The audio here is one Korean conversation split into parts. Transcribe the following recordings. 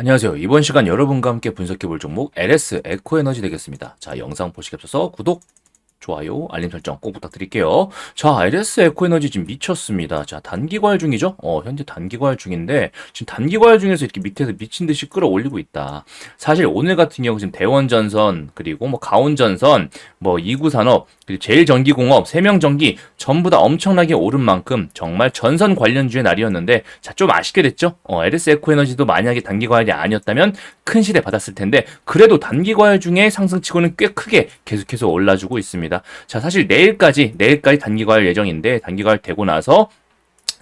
안녕하세요. 이번 시간 여러분과 함께 분석해 볼 종목 LS 에코에너지 되겠습니다. 자, 영상 보시기 앞서서 구독, 좋아요, 알림 설정 꼭 부탁드릴게요. 자, LS 에코에너지 지금 미쳤습니다. 자, 단기 과열 중이죠? 어, 현재 단기 과열 중인데, 지금 단기 과열 중에서 이렇게 밑에서 미친 듯이 끌어올리고 있다. 사실 오늘 같은 경우 지금 대원전선, 그리고 뭐 가온전선, 뭐 이구산업, 그리고 제일전기공업, 세명전기 전부 다 엄청나게 오른 만큼 정말 전선 관련주의 날이었는데, 자, 좀 아쉽게 됐죠? 어, LS 에코에너지도 만약에 단기 과열이 아니었다면 큰 시대 받았을 텐데, 그래도 단기 과열 중에 상승치고는 꽤 크게 계속해서 올라주고 있습니다. 자, 사실 내일까지, 내일까지 단기 과열 예정인데, 단기 과열 되고 나서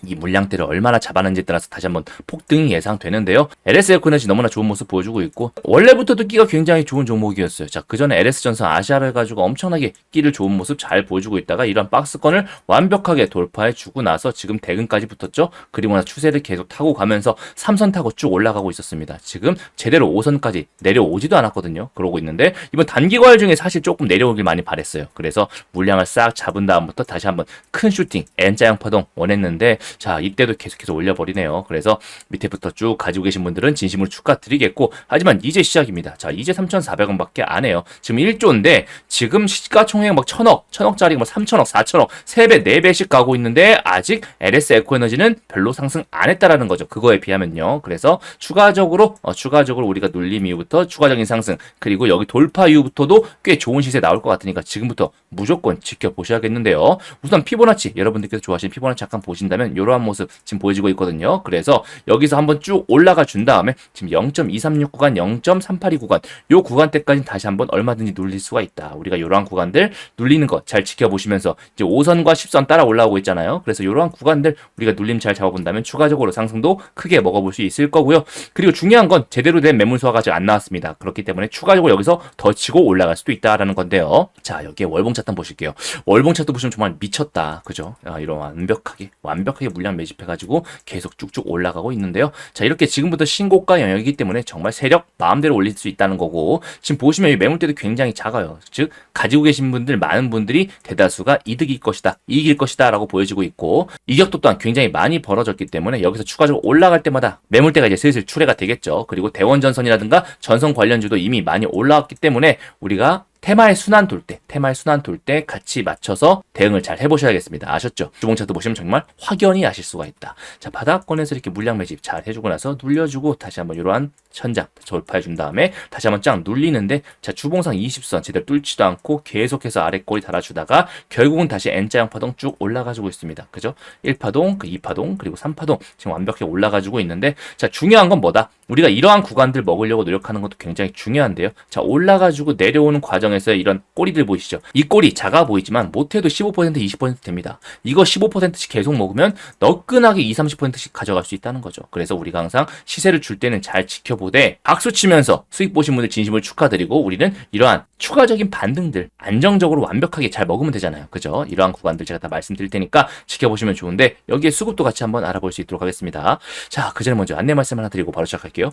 이 물량대를 얼마나 잡았는지에 따라서 다시 한번 폭등이 예상되는데요. LS 에코너지 너무나 좋은 모습 보여주고 있고 원래부터도 끼가 굉장히 좋은 종목이었어요. 자, 그 전에 LS 전선 아시아를 가지고 엄청나게 끼를 좋은 모습 잘 보여주고 있다가 이런 박스권을 완벽하게 돌파해 주고 나서 지금 대근까지 붙었죠. 그리고 나서 추세를 계속 타고 가면서 3선 타고 쭉 올라가고 있었습니다. 지금 제대로 5선까지 내려오지도 않았거든요. 그러고 있는데 이번 단기 과열 중에 사실 조금 내려오길 많이 바랬어요. 그래서 물량을 싹 잡은 다음부터 다시 한번 큰 슈팅 N자형 파동 원했는데 자, 이때도 계속해서 올려버리네요. 그래서 밑에부터 쭉 가지고 계신 분들은 진심으로 축하드리겠고, 하지만 이제 시작입니다. 자, 이제 3,400원 밖에 안 해요. 지금 1조인데, 지금 시가총액 막 천억, 천억짜리 뭐 3천억, 4천억, 3배, 4배씩 가고 있는데, 아직 LS 에코에너지는 별로 상승 안 했다라는 거죠. 그거에 비하면요. 그래서 추가적으로, 어, 추가적으로 우리가 눌림 이후부터 추가적인 상승, 그리고 여기 돌파 이후부터도 꽤 좋은 시세 나올 것 같으니까 지금부터 무조건 지켜보셔야겠는데요. 우선 피보나치, 여러분들께서 좋아하시는 피보나치 잠깐 보신다면, 이러한 모습 지금 보여지고 있거든요. 그래서 여기서 한번 쭉 올라가 준 다음에 지금 0.236 구간, 0.382 구간 요 구간대까지 다시 한번 얼마든지 눌릴 수가 있다. 우리가 이러한 구간들 눌리는 거 잘 지켜보시면서 이제 5선과 10선 따라 올라오고 있잖아요. 그래서 이러한 구간들 우리가 눌림 잘 잡아본다면 추가적으로 상승도 크게 먹어볼 수 있을 거고요. 그리고 중요한 건 제대로 된 매물 수화가 아직 안 나왔습니다. 그렇기 때문에 추가적으로 여기서 더 치고 올라갈 수도 있다라는 건데요. 자 여기에 월봉 차트 보실게요. 월봉 차트 보시면 정말 미쳤다. 그죠? 아, 이런 완벽하게 완벽하게 물량 매집해가지고 계속 쭉쭉 올라가고 있는데요. 자, 이렇게 지금부터 신고가 영역이기 때문에 정말 세력 마음대로 올릴 수 있다는 거고, 지금 보시면 이 매물대도 굉장히 작아요. 즉, 가지고 계신 분들, 많은 분들이 대다수가 이득일 것이다, 이길 것이다 라고 보여지고 있고, 이격도 또한 굉장히 많이 벌어졌기 때문에 여기서 추가적으로 올라갈 때마다 매물대가 이제 슬슬 출회가 되겠죠. 그리고 대원전선이라든가 전선 관련주도 이미 많이 올라왔기 때문에 우리가 테마의 순환 돌 때, 테마의 순환 돌 때 같이 맞춰서 대응을 잘 해보셔야겠습니다. 아셨죠? 주봉차트 보시면 정말 확연히 아실 수가 있다. 자, 바닥권에서 이렇게 물량 매집 잘 해주고 나서 눌려주고 다시 한번 이러한 천장 돌파해준 다음에 다시 한번 쫙 눌리는데 자, 주봉상 20선 제대로 뚫지도 않고 계속해서 아래 꼬리 달아주다가 결국은 다시 N자형 파동 쭉 올라가지고 있습니다. 그죠? 1파동, 그 2파동, 그리고 3파동 지금 완벽히 올라가지고 있는데 자, 중요한 건 뭐다? 우리가 이러한 구간들 먹으려고 노력하는 것도 굉장히 중요한데요. 자, 올라가지고 내려오는 과정에서 이런 꼬리들 보이시죠? 이 꼬리 작아 보이지만 못해도 15% 20% 됩니다. 이거 15%씩 계속 먹으면 너끈하게 20, 30%씩 가져갈 수 있다는 거죠. 그래서 우리가 항상 시세를 줄 때는 잘 지켜보되 박수 치면서 수익 보신 분들 진심을 축하드리고 우리는 이러한 추가적인 반등들 안정적으로 완벽하게 잘 먹으면 되잖아요. 그죠? 이러한 구간들 제가 다 말씀드릴 테니까 지켜보시면 좋은데 여기에 수급도 같이 한번 알아볼 수 있도록 하겠습니다. 자, 그 전에 먼저 안내 말씀 하나 드리고 바로 시작할게요.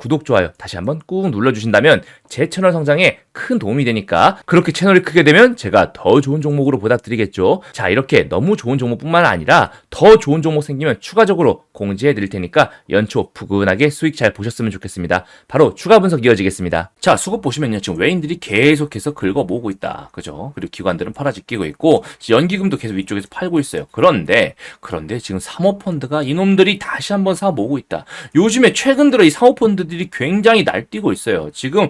구독, 좋아요 다시 한번 꾹 눌러주신다면 제 채널 성장에 큰 도움이 되니까 그렇게 채널이 크게 되면 제가 더 좋은 종목으로 보답드리겠죠. 자 이렇게 너무 좋은 종목뿐만 아니라 더 좋은 종목 생기면 추가적으로 공지해 드릴 테니까 연초 푸근하게 수익 잘 보셨으면 좋겠습니다. 바로 추가 분석 이어지겠습니다. 자 수급 보시면요 지금 외인들이 계속해서 긁어 모으고 있다. 그죠? 그리고 기관들은 팔아짓기고 있고 연기금도 계속 위쪽에서 팔고 있어요. 그런데 그런데 지금 사모펀드가 이놈들이 다시 한번 사 모으고 있다. 요즘에 최근 들어 이 사모펀드 사모펀드들이 굉장히 날뛰고 있어요. 지금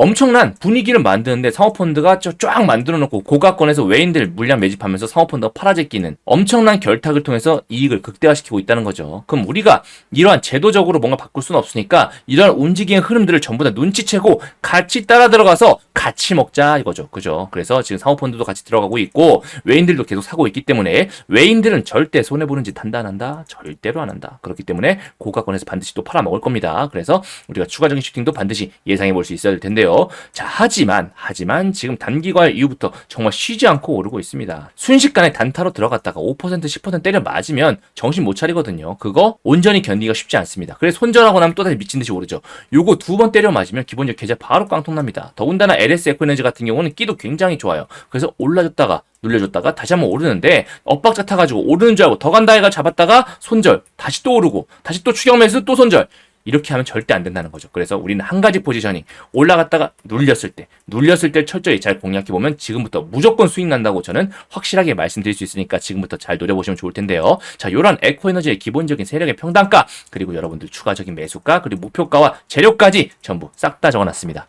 엄청난 분위기를 만드는데 사모펀드가 쫙 만들어 놓고 고가권에서 외인들 물량 매집하면서 사모펀드가 팔아제끼는 엄청난 결탁을 통해서 이익을 극대화시키고 있다는 거죠. 그럼 우리가 이러한 제도적으로 뭔가 바꿀 수는 없으니까 이러한 움직이는 흐름들을 전부 다 눈치채고 같이 따라 들어가서 같이 먹자 이거죠. 그죠? 그래서 지금 사모펀드도 같이 들어가고 있고 외인들도 계속 사고 있기 때문에 외인들은 절대 손해보는 짓 한다 안 한다? 절대로 안 한다. 그렇기 때문에 고가권에서 반드시 또 팔아먹을 겁니다. 그래서 우리가 추가적인 슈팅도 반드시 예상해 볼 수 있어야 될 텐데요. 있어요. 자, 하지만, 하지만 지금 단기과열 이후부터 정말 쉬지 않고 오르고 있습니다. 순식간에 단타로 들어갔다가 5% 10% 때려 맞으면 정신 못 차리거든요. 그거 온전히 견디기가 쉽지 않습니다. 그래서 손절하고 나면 또다시 미친 듯이 오르죠. 요거 두 번 때려 맞으면 기본적 계좌 바로 깡통 납니다. 더군다나 LS 에코에너지 같은 경우는 끼도 굉장히 좋아요. 그래서 올라줬다가 눌려줬다가 다시 한번 오르는데 엇박자 타가지고 오르는 줄 알고 더 간다 해가 잡았다가 손절 다시 또 오르고 다시 또 추격 매수 또 손절 이렇게 하면 절대 안 된다는 거죠. 그래서 우리는 한 가지 포지셔닝 올라갔다가 눌렸을 때, 눌렸을 때 철저히 잘 공략해 보면 지금부터 무조건 수익 난다고 저는 확실하게 말씀드릴 수 있으니까 지금부터 잘 노려보시면 좋을 텐데요. 자, 요런 에코에너지의 기본적인 세력의 평단가, 그리고 여러분들 추가적인 매수가, 그리고 목표가와 재료까지 전부 싹 다 적어놨습니다.